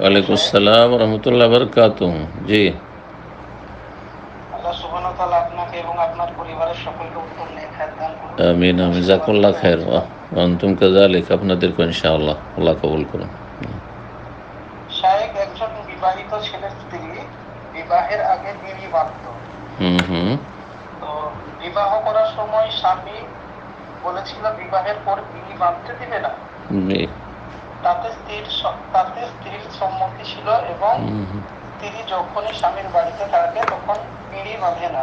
ওয়ালাইকুম আসসালাম রহমতুল্লাহ বরকাত জি আমিন আমিন। জাকুল্লাহ অন্তুম আপনাদেরকে ইনশাআল্লাহ আল্লাহ কবুল করুন। শায়েক একজন বিবাহিত ছেলের স্ত্রী বিবাহের আগে বিড়ি বাঁধত হুম হুম। তো বিবাহ করার সময় স্বামী বলেছিল বিবাহের পর বিড়ি বাঁধতে দিবে না। জি। তাতে স্ত্রীর তাতে স্ত্রীর সম্মতি ছিল এবং স্ত্রী যখনই স্বামীর বাড়িতে থাকে তখন বিড়ি বাঁধে না।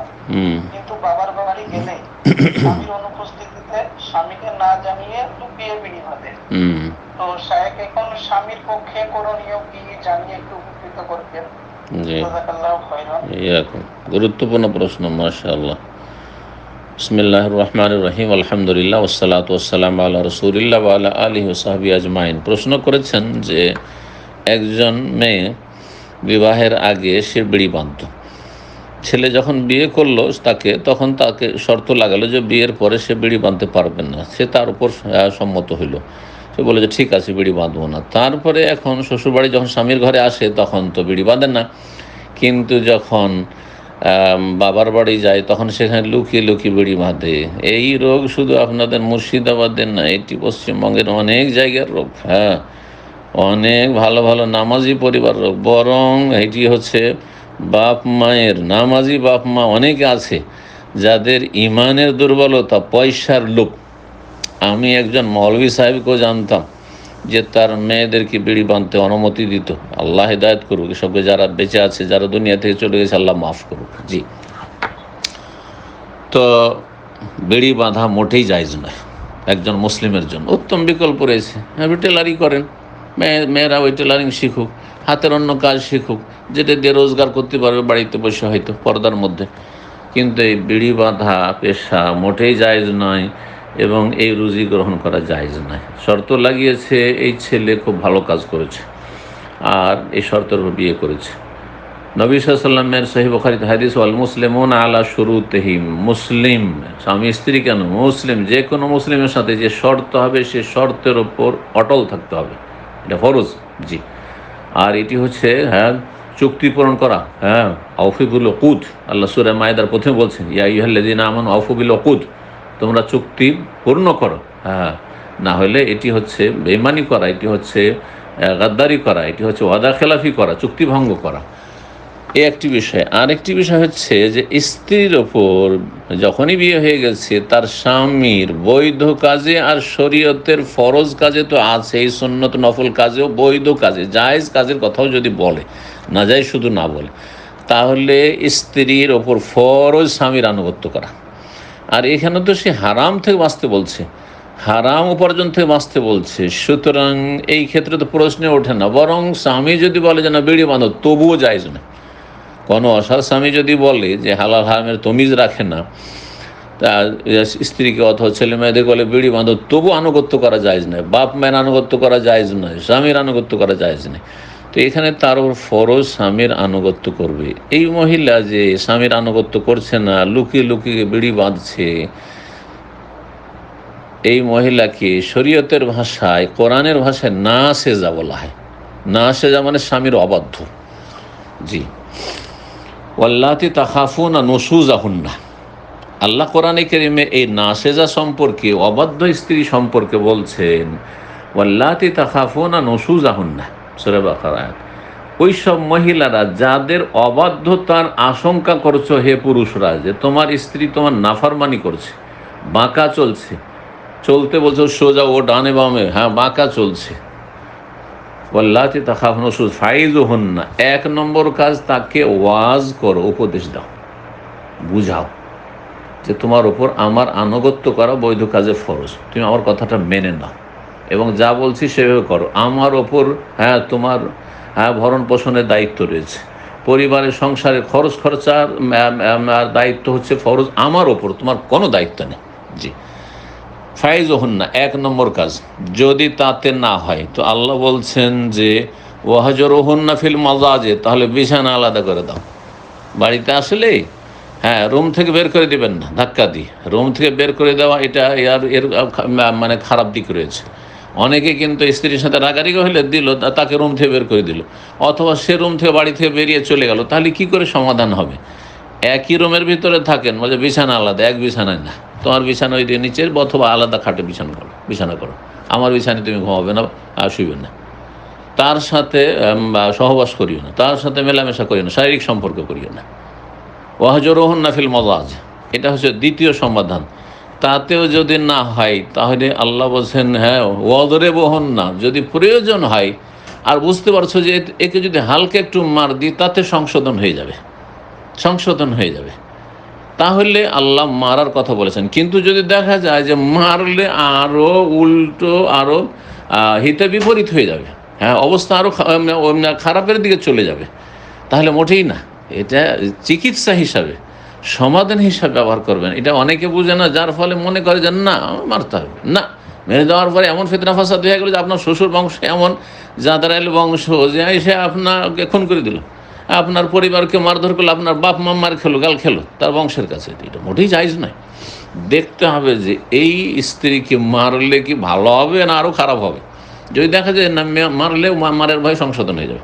কিন্তু বাবার বাড়ি গেলে স্বামীর অনুপস্থিতিতে স্বামীকে না জানিয়ে লুকিয়ে বিড়ি বাঁধে। হুম। তো শায়েক এখন স্বামীর পক্ষে করণীয় কি জানিয়ে একটু উপকৃত করবেন। জি। গুরুত্বপূর্ণ প্রশ্ন মাশাআল্লাহ। বিসমিল্লাহ রহিম আলহামদুলিল্লাহ ওসালাত ওসালাম আল্লাহ রসুলিল্লাহ আল্লাহ আলী ওসাহাবি আজমাইন প্রশ্ন করেছেন যে, একজন মেয়ে বিবাহের আগে সে বিড়ি বাঁধত। ছেলে যখন বিয়ে করল তাকে, তখন তাকে শর্ত লাগালো যে বিয়ের পরে সে বিড়ি বাঁধতে পারবেন না। সে তার উপর সম্মত হইল। সে বলে যে ঠিক আছে, বিড়ি বাঁধবো না। তারপরে এখন শ্বশুরবাড়ি যখন স্বামীর ঘরে আসে, তখন তো বিড়ি বাঁধে না। কিন্তু যখন বাবার বাড়ি যায়, তখন সেখানে লুকিয়ে লুকিয়ে বিড়ি বাঁধে। এই রোগ শুধু আপনাদের মুর্শিদাবাদের না, এটি পশ্চিমবঙ্গের অনেক জায়গার রোগ হ্যাঁ। অনেক ভালো ভালো নামাজি পরিবার রোগ, বরং এটি হচ্ছে বাপ মায়ের, নামাজি বাপ মা অনেকে আছে, যাদের ইমানের দুর্বলতা, পয়সার লোক আমি একজন মৌলভী সাহেবকেও জানতাম যে তার মেয়েদেরকে বিড়ি বাঁধতে অনুমতি দিত। আল্লাহ হেদায়ত করুক এসবকে যারা বেঁচে আছে, যারা দুনিয়া থেকে চলে গেছে, আল্লাহ মাফ করুক। জি। তো বিড়ি বাঁধা মোটেই জায়জ নয়। একজন মুসলিমের জন্য। উত্তম বিকল্প রয়েছে। আপনি টেলারি করেন। মেয়ে, মেয়েরা ওই টেলারিং শিখুক, হাতের অন্য কাজ শিখুক, যেটা দিয়ে রোজগার করতে পারবে, বাড়িতে বসে হয়তো, পর্দার মধ্যে। কিন্তু এই বিড়ি বাঁধা পেশা মোটেই জায়েজ নয়। এবং এই রুজি গ্রহণ করা জায়েজ নয়। শর্ত লাগিয়েছে, এই ছেলে খুব ভালো কাজ করেছে আর এই শর্তের বিয়ে করেছে। নবী সাল্লামের সহি বখারিত হাদিস, ওয়াল মুসলিমুন আলা শুরু তেহিম মুসলিম স্বামী, স্ত্রী কেন? মুসলিম যে কোনো মুসলিমের সাথে যে শর্ত হবে, সে শর্তের ওপর অটল থাকতে হবে। এটা ফরজ, জি। আর এটি হচ্ছে হ্যাঁ চুক্তি পূরণ করা হ্যাঁ আউফিবুল ওকুদ আল্লাহ সুরে মায়েদার প্রথমে বলছেন, ইয়া ইহাল্লাদিন আমান আউফুবিল ওকুদ তোমরা চুক্তি পূর্ণ করো। হ্যাঁ না হলে এটি হচ্ছে বেমানি করা, এটি হচ্ছে গাদ্দারি করা, এটি হচ্ছে ওয়াদা খেলাফি করা, চুক্তি ভঙ্গ করা। এ একটি বিষয়। আরেকটি বিষয় হচ্ছে যে স্ত্রীর ওপর যখনই বিয়ে হয়ে গেছে, তার স্বামীর বৈধ কাজে আর শরীয়তের ফরজ কাজে তো আছে, এই সন্ন্যত নফল কাজেও বৈধ কাজে, জায়েজ কাজের কথাও যদি বলে, না যায় শুধু না বলে, তাহলে স্ত্রীর ওপর ফরজ স্বামীর আনুগত্য করা। আর এখানে তো সে হারাম থেকে বাঁচতে বলছে। হারাম উপার্জন থেকে বাঁচতে বলছে। সুতরাং এই ক্ষেত্রে তো প্রশ্নে ওঠে না। বরং স্বামী যদি বলে যে, না, বিড়ি বাঁধো, তবুও যাইজ না কোনো অসার স্বামী যদি বলে যে, হালাল হারামের তমিজ রাখে না তা স্ত্রীকে অথবা ছেলে মেয়েদের বলে বিড়ি বাঁধো তবু আনুগত্য করা যায়জ নয়। বাপ মায়ের আনুগত্য করা যায়জ নয়। স্বামীর আনুগত্য করা যায়জ নয়। তো এখানে তার ওপর ফরজ স্বামীর আনুগত্য করবে। এই মহিলা যে স্বামীর আনুগত্য করছে না লুকিয়ে লুকিয়ে বিড়ি বাঁধছে, এই মহিলাকে শরীয়তের ভাষায়, কোরআনের ভাষায় না সেজা বলা হয়। না সেজা মানে স্বামীর অবাধ্য। জি। ওয়াল্লাতি তাহাফুন নসুজাহুন্না। আল্লাহ কোরআনে কেরিমে এই নাসেজা সম্পর্কে, অবাধ্য স্ত্রী সম্পর্কে বলছেন, ওয়াল্লাতি তাহাফুনা নসুজাহুন্না। সুরে বাকারায়াত ওই সব মহিলারা যাদের অবাধ্যতার আশঙ্কা করছ হে পুরুষরা, যে তোমার স্ত্রী তোমার নাফারমানি করছে, বাঁকা চলছে, চলতে বলছো সোজা ও ডানে বামে হ্যাঁ বাঁকা চলছে। ওয়াল্লাতি তাখাফ নসুজ ফাইজ হন না এক নম্বর কাজ তাকে ওয়াজ করো, উপদেশ দাও, বুঝাও যে তোমার ওপর আমার আনুগত্য করা বৈধ কাজে ফরজ। তুমি আমার কথাটা মেনে নাও। এবং যা বলছি সেভাবে করো। আমার ওপর হ্যাঁ তোমার হ্যাঁ ভরণ পোষণের দায়িত্ব রয়েছে। পরিবারের, সংসারে খরচ খরচার দায়িত্ব হচ্ছে ফরজ আমার ওপর, তোমার কোনো দায়িত্ব নেই। জি। ফাইজ হন না এক নম্বর কাজ। যদি তাতে না হয়, তো আল্লাহ বলছেন যে ওয়াহাজর না ফিল মাজাজে তাহলে বিছানা আলাদা করে দাও। বাড়িতে আসলে হ্যাঁ রুম থেকে বের করে দেবেন না, ধাক্কা দিয়ে। রুম থেকে বের করে দেওয়া এটা এর এর মানে খারাপ দিক রয়েছে। অনেকে কিন্তু স্ত্রীর সাথে রাগারিগো হলে দিল তাকে রুম থেকে বের করে দিল। অথবা সে রুম থেকে বাড়ি থেকে বেরিয়ে চলে গেল, তাহলে কি করে সমাধান হবে? একই রুমের ভিতরে থাকেন, বলে বিছানা আলাদা, এক বিছানায় না। তোমার বিছানা ওই নিচের, অথবা আলাদা খাটে বিছানা করো বিছানা করো। আমার বিছানায় তুমি ঘুমাবে না, আর শুইবে না। তার সাথে সহবাস করিও না। তার সাথে মেলামেশা করিও না, শারীরিক সম্পর্ক করিও না। ওয়াহজরোহন নাফিল মজাজ এটা হচ্ছে দ্বিতীয় সমাধান। তাতেও যদি না হয়, তাহলে আল্লাহ বলছেন হ্যাঁ ওয়াদরে বহন না যদি প্রয়োজন হয়, আর বুঝতে পারছ যে একে যদি হালকা একটু মার দিই তাতে সংশোধন হয়ে যাবে। সংশোধন হয়ে যাবে। তাহলে আল্লাহ মারার কথা বলেছেন। কিন্তু যদি দেখা যায় যে মারলে আরও উল্টো আরও হিতে বিপরীত হয়ে যাবে। হ্যাঁ অবস্থা আরও খারাপের দিকে চলে যাবে। তাহলে মোটেই না। এটা চিকিৎসা হিসাবে। সমাধান হিসাবে ব্যবহার করবেন। এটা অনেকে বুঝে না, যার ফলে মনে করে যে না মারতে হবে। না, মেরে দেওয়ার পরে এমন ফিতনা ফাসাদ হয়ে গেলো যে আপনার শ্বশুর বংশ এমন, জাদারাইল বংশ, যে এসে আপনাকে খুন করে দিল। আপনার পরিবারকে মারধর করল, আপনার বাপ মা মার খেলো, গাল খেলো, তার বংশের কাছে। এটা মোটেই জায়জ নয়। দেখতে হবে যে এই স্ত্রীকে মারলে কি ভালো হবে না আরও খারাপ হবে। যদি দেখা যায় না মারলেও মারের ভয় সংশোধন হয়ে যাবে।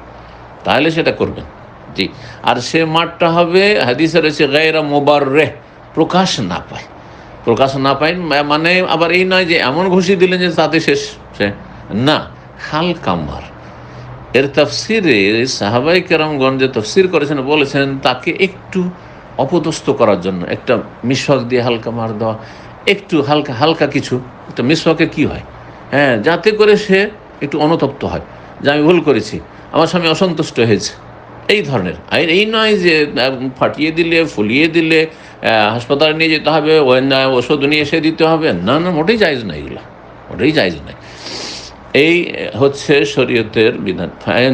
তাহলে সেটা করবেন। জি আর সে মাঠটা হবে, হাদিসে রয়েছে, গায়রা মোবার রে প্রকাশ না পায়। প্রকাশ না পায় মানে আবার এই নয় যে এমন ঘুষি দিলেন যে তাতে শেষ। সে না হালকা মার এর তফসিরে সাহাবাই কেরামগঞ্জ যে তফসির করেছেন, বলেছেন তাকে একটু অপদস্থ করার জন্য, একটা মিশক দিয়ে হালকা মার দেওয়া, একটু হালকা হালকা কিছু, একটা মিশকে কি হয়? হ্যাঁ যাতে করে সে একটু অনুতপ্ত হয়। যে আমি ভুল করেছি, আমার স্বামী অসন্তুষ্ট হয়েছে। এই ধরনের। আর এই নয় যে ফাটিয়ে দিলে, ফুলিয়ে দিলে হাসপাতালে নিয়ে যেতে হবে ওষুধ নিয়ে এসে দিতে হবে, না না, মোটেই জায়জ না এগুলো। মোটেই জায়জ নাই এই হচ্ছে শরীয়তের বিধান। ফাইন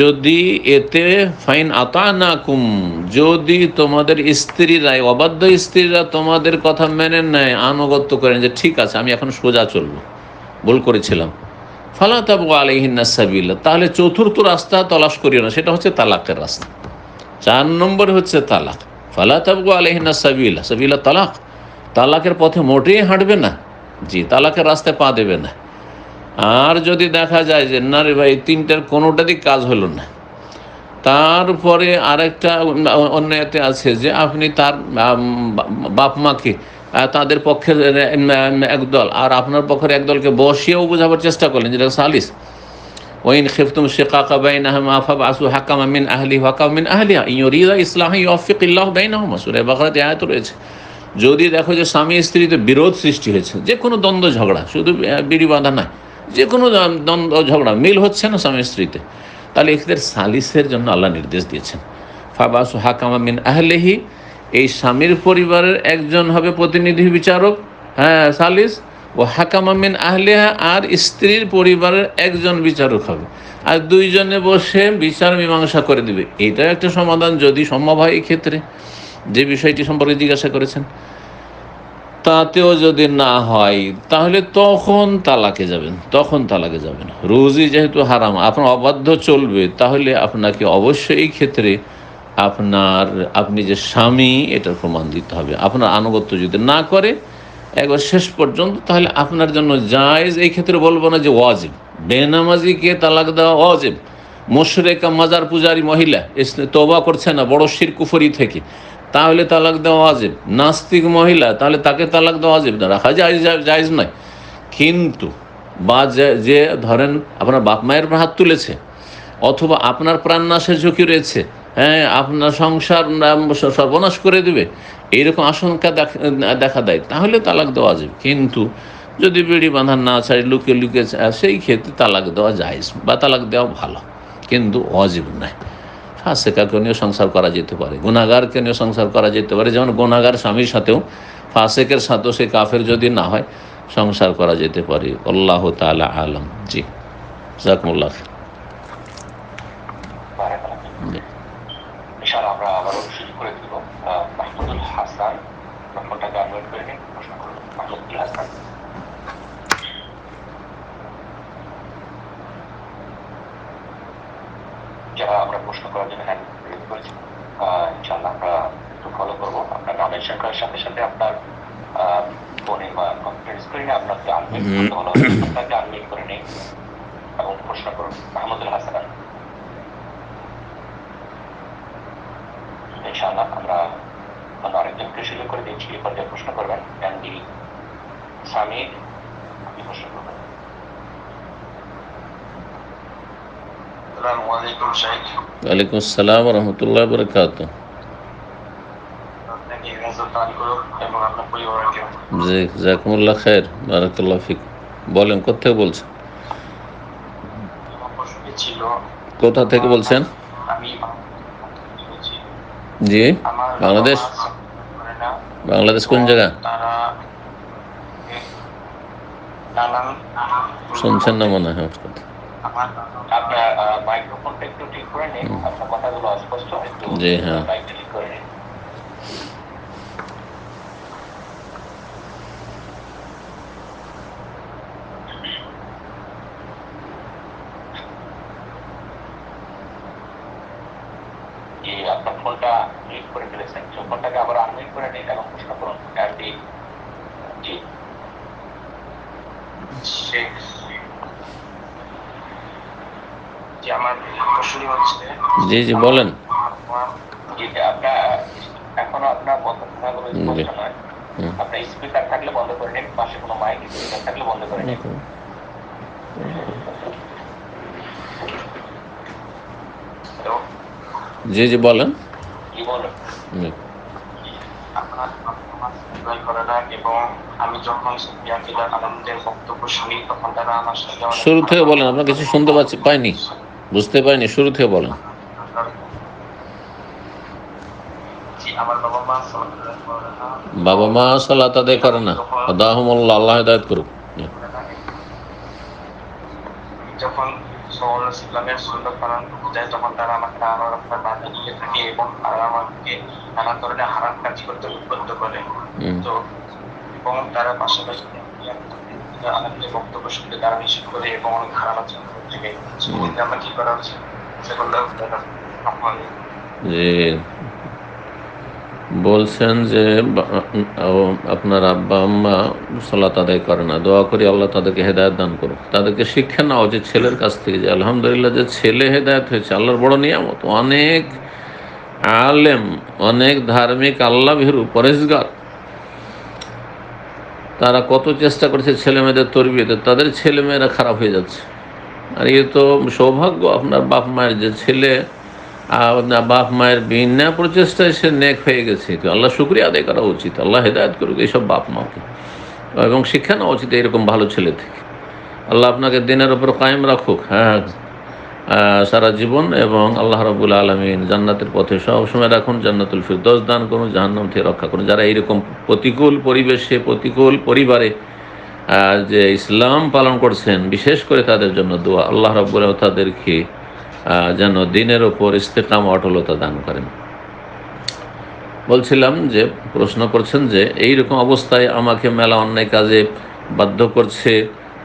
যদি এতে ফাইন আতা না কুম যদি তোমাদের স্ত্রীরা অবাধ্য স্ত্রীরা তোমাদের কথা মেনে নেয়, আনুগত্য করেন যে, ঠিক আছে, আমি এখন সোজা চলবো। ভুল করেছিলাম। ফালা তাবু আলহিনা তাহলে চতুর্থ রাস্তা তলাশ করিও না, সেটা হচ্ছে তালাকের রাস্তা। চার নম্বর হচ্ছে তালাক। ফালা তাবু আলহিনা সাবিল্লা সাবিল্লা তালাক। তালাকের পথে মোটেই হাঁটবে না। জি, তালাকের রাস্তায় পা দেবে না। আর যদি দেখা যায় যে, না রে ভাই তিনটার কোনোটারই কাজ হলো না। তারপরে আরেকটা অন্য এতে আছে যে, আপনি তার বাপ মাকে তাদের পক্ষে একদল আর আপনার পক্ষের একদলকে বসিয়েও বোঝাবার চেষ্টা করলেন, যেটা সালিস। ওইন খিফতুম শেকাকা বাইন আহমা আসু হাকামা মিন আহলি হাকাম মিন আহলিয়া ইয়রিদা ইসলাহ ইয়ফিক ইল্লাহ বাইনাহুমা। সূরা বাকারাতে আয়াত রয়েছে। যদি দেখো যে স্বামী স্ত্রীতে বিরোধ সৃষ্টি হয়েছে, যে কোনো দ্বন্দ্ব ঝগড়া, শুধু বিড়ি বাঁধা নয়, যে কোনো দ্বন্দ্ব ঝগড়া, মিল হচ্ছে না স্বামী স্ত্রীতে, তাহলে এদের সালিসের জন্য আল্লাহ নির্দেশ দিয়েছেন। ফাবাসু হাকামা মিন আহলেহি এই স্বামীর পরিবারের একজন হবে প্রতিনিধি বিচারক হ্যাঁ সালিস, ও হাকামা মিন আহলেহা, আর স্ত্রীর পরিবারের একজন বিচারক হবে। আর দুইজনে বসে বিচার মীমাংসা করে দিবে। এটাও একটা সমাধান, যদি সম্ভব হয় এই ক্ষেত্রে। যে বিষয়টি সম্পর্কে জিজ্ঞাসা করেছেন। তাতেও যদি না হয়, তাহলে তখন তালাকে যাবেন, তখন তালাকে যাবেন। রোজই যেহেতু হারাম, আপনার অবাধ্য চলবে, তাহলে আপনাকে অবশ্যই এই ক্ষেত্রে আপনার, আপনি যে স্বামী, এটার প্রমাণ দিতে হবে। আপনার আনুগত্য যদি না করে, একবার শেষ পর্যন্ত, তাহলে আপনার জন্য জায়েজ, এই ক্ষেত্রে বলব না যে ওয়াজিব। বেনামাজিকে তালাক দেওয়া ওয়াজিব। মোশরেকা, মাজার পূজারী মহিলা ইস- তওবা করছে না, বড় শিরকুফরি থেকে, তাহলে তালাক দেওয়া ওয়াজিব। নাস্তিক মহিলা, তাহলে তাকে তালাক দেওয়া ওয়াজিব না, রাখা যায় জায়জ নয়। কিন্তু, বা যে- ধরেন, আপনার বাপ মায়ের হাত তুলেছে, অথবা আপনার প্রাণনাশের ঝুঁকি রয়েছে হ্যাঁ আপনার সংসার সর্বনাশ করে দেবে। এইরকম আশঙ্কা দেখ- দেয়, তাহলে তালাক দেওয়া যাবে। কিন্তু যদি বিড়ি বাঁধা না ছাড়ে লুকে লুকে সেই ক্ষেত্রে তালাক দেওয়া যায় বা তালাক দেওয়া ভালো, কিন্তু অজীব নয়। ফাঁসেকাকে নিয়েও সংসার করা যেতে পারে গুণাগারকে নিয়েও সংসার করা যেতে পারে। যেমন গুণাগার স্বামীর সাথেও ফাঁসেকের সাথেও সে কাফের যদি না হয়, সংসার করা যেতে পারে। আল্লাহ তালা আলম। জি, জাকমুল্লাহ জি। ইনশাআল্লাহ আমরা আবারও শুরু করে দিব আহ, মাহমুদুল হাসান নম্বরটাকে আনলোড করে নিন প্রশ্ন করুন মাহমুদুল হাসান প্রশ্ন করার জন্য হ্যান্ড করেছি আহ, ইনশাআল্লাহ আমরা একটু ফলো করব আপনার নাম মেনশন করার সাথে সাথে আপনার ফোনে বা কম্পিউটার স্ক্রিনে আপনাকে আনমিট হুম। করতে বলা আপনাকে আনমিট করে নিন এবং প্রশ্ন করুন মাহমুদুল হাসান ইনশাআল্লাহ আমরা অন্য আরেকজনকে সুযোগ করে দিচ্ছি এই পর্যায়ে প্রশ্ন করবেন ক্যান্ডি সামির আপনি প্রশ্ন করবেন আসসালামু আলাইকুম শেখ ওয়ালাইকুম আসসালাম রহমতুল্লাহ বরকাত জি জাকুমুল্লাহ খের বারাকাল্লাহ ফিক। বলেন কোথেকে বলছেন? কোথা থেকে বলছেন? জি বাংলাদেশ? বাংলাদেশ কোন জায়গা? শুনছেন না মনে হয় কথা। আপনার মাইক্রোফোনটা একটু ঠিক করে নিন আপনার কথাগুলো অস্পষ্ট একটু জি, হ্যাঁ। ঠিক করে নিন জি আপনার ফোনটা মিউট করে ফেলেছেন তো ফোনটাকে আবার আনমিউট করে নিন এবং প্রশ্ন করুন। জি। শেখ যে আমার প্রশ্নটি হচ্ছে। জি জি বলেন। আপনার এখনও কথাগুলো স্পষ্ট জি। নয়। আপনার স্পিকার থাকলে বন্ধ করে নিন পাশে কোনো মাইক স্পিকার থাকলে বন্ধ করে নিন হ্যালো জি জি বলেন। শুরু থেকে বলেন আপনার কিছু শুনতে পাচ্ছি পাইনি। বুঝতে পাইনি শুরু থেকে বলেন বাবা মা সালাত করে না। আদায় করে আল্লাহ হেদায়ত করুক। যখন সওয়াল ইসলামের সুন্দর পালন যায় তখন তারা আমাকে রকমের বাধা থাকে এবং তারা আমাকে নানা ধরনের হারাম কাজ করতে উদ্বুদ্ধ করে। তো এবং তারা পাশাপাশি আমাদের বক্তব্য শুনতে তারা নিষেধ করে এবং অনেক খারাপ আচরণ করে থাকে সেক্ষেত্রে আমরা কি করা উচিত? সেগুলো আপনার বলছেন যে আপনার আব্বা আম্মা সালাত আদায় করে না। দোয়া করি আল্লাহ তাদেরকে হেদায়ত দান করুক। তাদেরকে শিক্ষা নেওয়া উচিত ছেলের কাছ থেকে যে আলহামদুলিল্লাহ যে ছেলে হেদায়ত হয়েছে আল্লাহর বড় নিয়ামত। অনেক আলেম অনেক ধার্মিক আল্লাহ ভেরু পরেশগার। তারা কত চেষ্টা করেছে ছেলে মেয়েদের তরবিয়তে। তাদের ছেলে মেয়েরা খারাপ হয়ে যাচ্ছে। আর এ তো সৌভাগ্য, আপনার বাপ মায়ের যে ছেলে আপনার বাপ মায়ের বিনা প্রচেষ্টায় সে নেক হয়ে গেছে। তো আল্লাহ শুক্রিয়া আদায় করা উচিত, আল্লাহ হেদায়ত করুক এইসব বাপ মাকে। এবং শিক্ষা নেওয়া উচিত এরকম ভালো ছেলে থেকে। আল্লাহ আপনাকে দিনের ওপর কায়েম রাখুক হ্যাঁ। সারা জীবন এবং আল্লাহ রবুল আলমিন জান্নাতের পথে সবসময় রাখুন, জান্নাতুল ফিরদৌস দান করুন, জাহান্নাম থেকে রক্ষা করুন। যারা এইরকম প্রতিকূল পরিবেশে, প্রতিকূল পরিবারে যে ইসলাম পালন করছেন, বিশেষ করে তাদের জন্য দোয়া, আল্লাহ রব্বুল তাদেরকে যেন দিনের ওপর ইস্তেকাম অটলতা দান করেন। বলছিলাম যে, প্রশ্ন করছেন যে এই রকম অবস্থায় আমাকে মেলা অন্যায় কাজে বাধ্য করছে,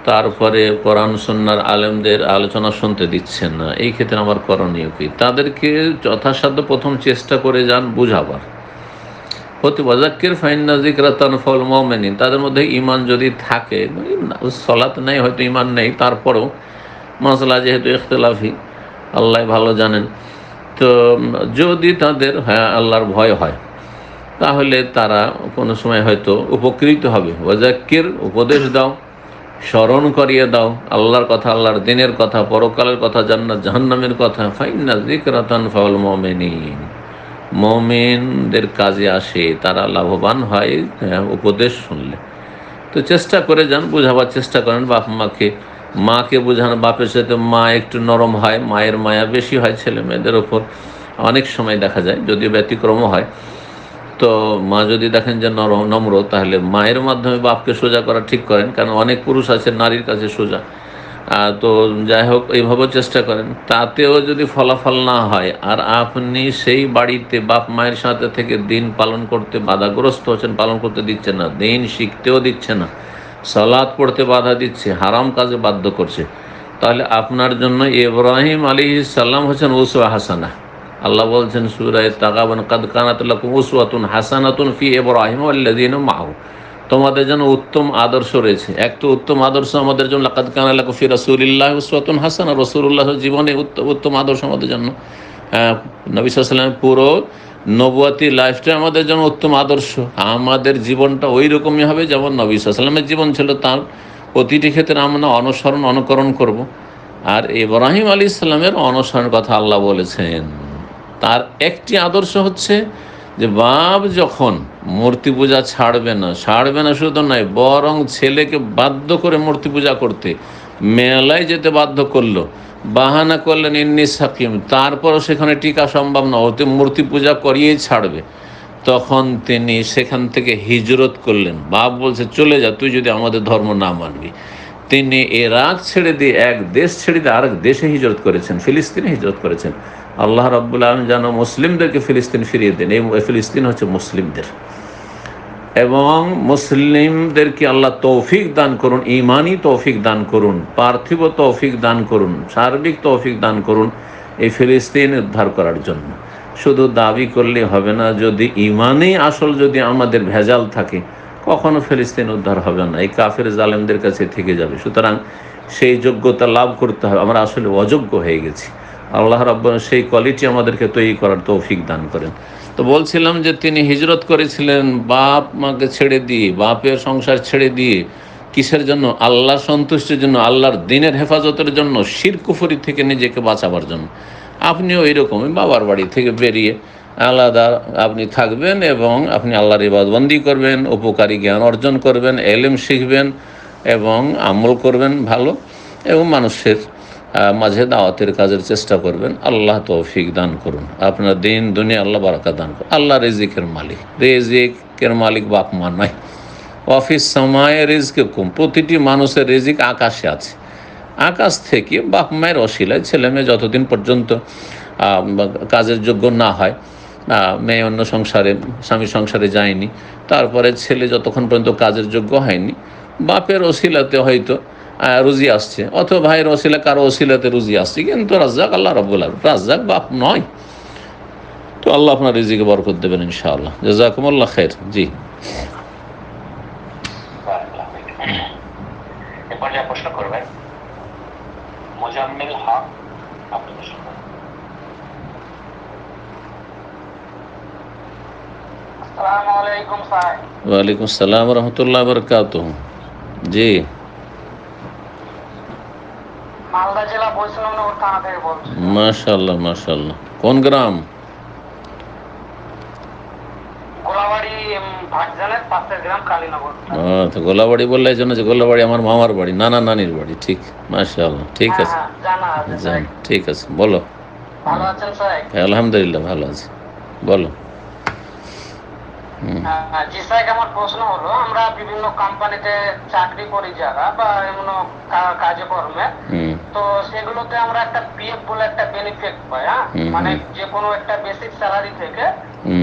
তারপরে কোরআন সন্ন্যার আলেমদের আলোচনা শুনতে দিচ্ছেন না, এই ক্ষেত্রে আমার করণীয় কি? তাদেরকে যথাসাধ্য প্রথম চেষ্টা করে যান, বুঝাবার। হতে ওয়াজাক্কির, ফাইন্না মমেনিন। তাদের মধ্যে ইমান যদি থাকে সলাত নেই, হয়তো ইমান নেই, তারপরেও মশলা যেহেতু ইখতলাফি, আল্লাহ ভালো জানেন। তো যদি তাদের হ্যাঁ আল্লাহর ভয় হয়, তাহলে তারা কোনো সময় হয়তো উপকৃত হবে। ওয়াজাক্কির, উপদেশ দাও, স্মরণ করিয়ে দাও, আল্লাহর কথা, আল্লাহর দিনের কথা, পরকালের কথা, জান্নাত, জাহান্নামের কথা, ফাইন্না জিকরাতান ফাউল মমেনিন। মমিনদের কাজে আসে তারা লাভবান হয় হ্যাঁ, উপদেশ শুনলে। তো চেষ্টা করে যান বোঝাবার চেষ্টা করেন বাপ মাকে মাকে বোঝান বাপের সাথে মা একটু নরম হয় মায়ের মায়া বেশি হয় ছেলে মেয়েদের ওপর। অনেক সময় দেখা যায় যদিও ব্যতিক্রমও হয়। তো মা যদি দেখেন যে নরম নম্র তাহলে মায়ের মাধ্যমে বাপকে সোজা করা ঠিক করেন কারণ অনেক পুরুষ আছে নারীর কাছে সোজা। তো যাই হোক এইভাবে চেষ্টা করেন। তাতেও যদি ফলাফল না হয়, আর আপনি সেই বাড়িতে বাপ মায়ের সাথে থেকে দিন পালন করতে বাধাগ্রস্ত হচ্ছেন, পালন করতে দিচ্ছে না, দিন শিখতেও দিচ্ছে না সালাদ পড়তে বাধা দিচ্ছে, হারাম কাজে বাধ্য করছে, তাহলে আপনার জন্য ইব্রাহিম আলী সাল্লাম হচ্ছেন উসওয়া হাসানা। আল্লাহ বলছেন সুরায় তাকাবান কাদ উসওয়াতুন হাসানাতুন ফি ইব্রাহিম আল্লাযীনা মাহু। তোমাদের জন্য উত্তম আদর্শ রয়েছে। এক তো উত্তম আদর্শ আমাদের জন্য লাকাত কান আল্লাহ ফি রাসূলিল্লাহ উসওয়াতুন হাসানা। রাসূলুল্লাহ জীবনে উত্ত- উত্তম আদর্শ আমাদের জন্য। আহ, নবী সাল্লামের পুরো নবুয়াতি লাইফটা আমাদের জন্য উত্তম আদর্শ। আমাদের জীবনটা ওই রকমই হবে যেমন নবী জীবন ছিল তার। প্রতিটি ক্ষেত্রে আমরা অনুসরণ অনুকরণ করব। আর ইব্রাহিম আলী ইসলামের অনুসরণের কথা আল্লাহ বলেছেন। তার একটি আদর্শ হচ্ছে যে বাপ যখন মূর্তি পূজা ছাড়বে না ছাড়বে না শুধু নয়, বরং ছেলেকে বাধ্য করে মূর্তি পূজা করতে। মেলায় যেতে বাধ্য করল, বাহানা করলেন, ইন্নি সাকিম তারপরও সেখানে টিকা সম্ভব না, ওতে মূর্তি পূজা করিয়েই ছাড়বে। তখন তিনি সেখান থেকে হিজরত করলেন। বাপ বলছে, চলে যা, তুই যদি আমাদের ধর্ম না মানবি। তিনি এরাক ছেড়ে দিয়ে এক দেশ ছেড়ে দিয়ে আরেক দেশে হিজরত করেছেন, ফিলিস্তিনে হিজরত করেছেন। আল্লাহ রাব্বুল আলম যেন মুসলিমদেরকে ফিলিস্তিন ফিরিয়ে দেন। এই ফিলিস্তিন হচ্ছে মুসলিমদের। এবং মুসলিমদেরকে আল্লাহ তৌফিক দান করুন ইমানি তৌফিক দান করুন, পার্থিব তৌফিক দান করুন, সার্বিক তৌফিক দান করুন এই ফিলিস্তিন উদ্ধার করার জন্য। শুধু দাবি করলে হবে না, যদি ইমানেই আসল যদি আমাদের ভেজাল থাকে, কখনো ফিলিস্তিন উদ্ধার হবে না। এই কাফের জালেমদের কাছে থেকে যাবে। সুতরাং সেই যোগ্যতা লাভ করতে হবে। আমরা আসলে অযোগ্য হয়ে গেছি। আল্লাহ রাব্বন সেই কোয়ালিটি আমাদেরকে তৈরি করার তৌফিক দান করেন। তো বলছিলাম যে তিনি হিজরত করেছিলেন, বাপ মাকে ছেড়ে দিয়ে, বাপের সংসার ছেড়ে দিয়ে, কিসের জন্য? আল্লাহ সন্তুষ্টির জন্য, আল্লাহর দিনের হেফাজতের জন্য, শিরকুফরি থেকে নিজেকে বাঁচাবার জন্য। আপনিও এইরকমই বাবার বাড়ি থেকে বেরিয়ে আলাদা আপনি থাকবেন এবং আপনি আল্লাহর ইবাদবন্দি করবেন, উপকারী জ্ঞান অর্জন করবেন, এলেম শিখবেন এবং আমল করবেন ভালো এবং মানুষের মাঝে দাওয়াতের কাজের চেষ্টা করবেন। আল্লাহ তৌফিক দান করুন। আপনার দিন, দুনিয়া আল্লাহ বারাকা দান করুন। আল্লাহ রেজিকের মালিক। রেজিকের মালিক বাপ মা নয়। অফিস সময় রিজকে কম। প্রতিটি মানুষের রেজিক আকাশে আছে। আকাশ থেকে বাপ মায়ের অশিলায় ছেলে মেয়ে যতদিন পর্যন্ত কাজের যোগ্য না হয় মেয়ে অন্য সংসারে, স্বামী সংসারে যায়নি, তারপরে ছেলে যতক্ষণ পর্যন্ত কাজের যোগ্য হয়নি, বাপের অশিলাতে হয়তো রুজি আসছে। অথবা ভাইয়ের অশিলা কারও অশিলাতে রুজি আসছে। কিন্তু রাজ্জাক আল্লাহ রব্বুল আলম রাজ্জাক বাপ নয়। তো আল্লাহ আপনার রিজিকে বরকত দেবেন ইনশাআল্লাহ। জাজাকুমুল্লাহ খের জি। এরপর যা প্রশ্ন করবেন মোজাম্মেল হক আপনি প্রশ্ন করবেন আসসালামু আলাইকুম স্যার। ওয়ালাইকুম আসসালাম রহমতুল্লাহ বরকাত জি। মাশাল্লাহ মাশাল্লাহ কোন গ্রাম? গোলাবাড়ি বললে এই জন্য যে গোলাবাড়ি আমার মামার বাড়ি নানা নানির বাড়ি ঠিক? মাশাল্লাহ ঠিক হ্যাঁ, আছে। হ্যাঁ, জানা ঠিক আছে বলো। হ্যাঁ, আলহামদুলিল্লাহ ভালো আছে। বলো। হুম, জি স্যার আমার প্রশ্ন হলো আমরা বিভিন্ন কোম্পানিতে চাকরি করি যারা বা এমন কাজে কর্মে। তো সেগুলোতে আমরা একটা পিএফ বলে একটা বেনিফিট পাই হ্যাঁ? মানে। যে কোনো একটা বেসিক স্যালারি থেকে।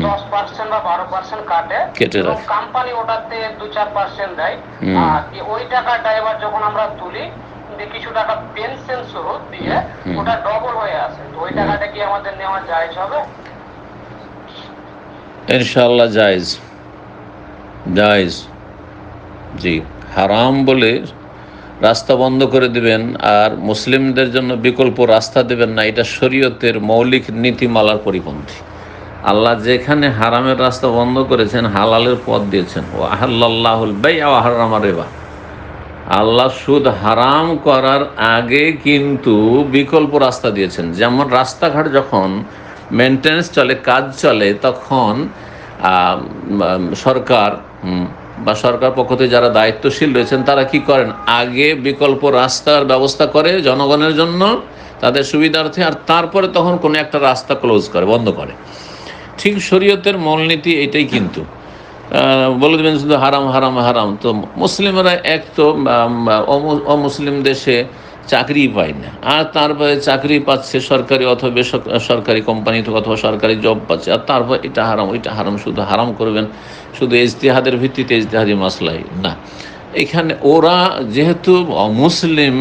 দশ পার্সেন্ট বা বারো পার্সেন্ট কাটে। এবং কোম্পানি ওটাতে দু চার পার্সেন্ট দেয় ওই টাকাটা এবার যখন আমরা তুলি কিছু টাকা পেনশন সহ দিয়ে ওটা ডবল হয়ে আসে তো ওই টাকাটা কি আমাদের নেওয়া জায়জ হবে? ইনশাআল্লাহ জায়েজ। জায়েজ। জি হারাম বলে রাস্তা বন্ধ করে দিবেন আর মুসলিমদের জন্য বিকল্প রাস্তা দেবেন না, এটা শরীয়তের মৌলিক নীতিমালার পরিপন্থী। আল্লাহ যেখানে হারামের রাস্তা বন্ধ করেছেন, হালালের পথ দিয়েছেন। ও আহাল্লাহুল বাই আহারামা রেবা। আল্লাহ সুদ হারাম করার আগে কিন্তু বিকল্প রাস্তা দিয়েছেন। যেমন রাস্তাঘাট যখন মেনটেন্স চলে, কাজ চলে, তখন সরকার বা সরকার পক্ষ থেকে যারা দায়িত্বশীল রয়েছেন, তারা কি করেন? আগে বিকল্প রাস্তার ব্যবস্থা করে জনগণের জন্য তাদের সুবিধার্থে আর তারপরে তখন কোনো একটা রাস্তা ক্লোজ করে, বন্ধ করে। ঠিক শরীয়তের মূলনীতি এটাই কিন্তু। বলে দেবেন শুধু হারাম হারাম হারাম। তো মুসলিমরা এক তো অমু- অমুসলিম দেশে চাকরি পায় না। আর তারপরে চাকরি পাচ্ছে সরকারি অথবা সরকারি কোম্পানি অথবা সরকারি জব পাচ্ছে। আর তারপর এটা হারাম, ওইটা হারাম, শুধু হারাম করবেন। শুধু ইজতিহাদের ভিত্তিতে ইজতিহাদি মাসলাই না। এখানে ওরা যেহেতু মুসলিম,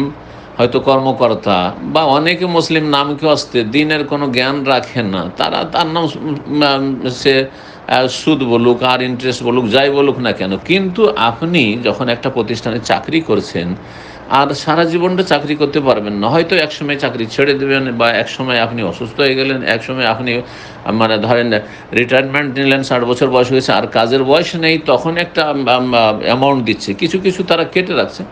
হয়তো কর্মকর্তা বা অনেকে মুসলিম নামকে আসতে দিনের কোনো জ্ঞান রাখে না। তারা তার নাম সে সুদ বলুক, আর ইন্টারেস্ট বলুক, যাই বলুক না কেন। কিন্তু আপনি যখন একটা প্রতিষ্ঠানে চাকরি করছেন আর সারা জীবনটা চাকরি করতে পারবেন না। হয়তো একসময় চাকরি ছেড়ে দেবেন বা একসময় আপনি অসুস্থ হয়ে গেলেন একসময় আপনি মানে ধরেন রিটায়ারমেন্ট নিলেন, ষাট বছর বয়স হয়েছে, আর কাজের বয়স নেই, তখন একটা অ্যামাউন্ট দিচ্ছে। কিছু কিছু তারা কেটে রাখছে।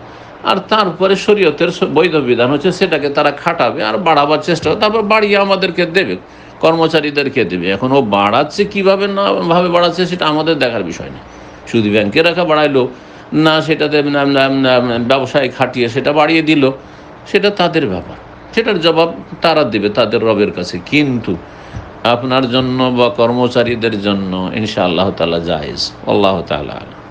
আর তারপরে শরীয়তের বৈধ বিধান হচ্ছে সেটাকে তারা খাটাবে আর বাড়াবার চেষ্টা তারপর বাড়িয়ে আমাদেরকে দেবে, কর্মচারীদেরকে দেবে। এখন ও বাড়াচ্ছে, কীভাবে না ভাবে বাড়াচ্ছে, সেটা আমাদের দেখার বিষয় না। শুধু ব্যাংকে রাখা বাড়াইলো না, সেটাতে ব্যবসায় খাটিয়ে সেটা বাড়িয়ে দিল। সেটা তাদের ব্যাপার। সেটার জবাব তারা দেবে তাদের রবের কাছে। কিন্তু আপনার জন্য বা কর্মচারীদের জন্য ইনশা আল্লাহ তালা জায়েজ। আল্লাহ তালা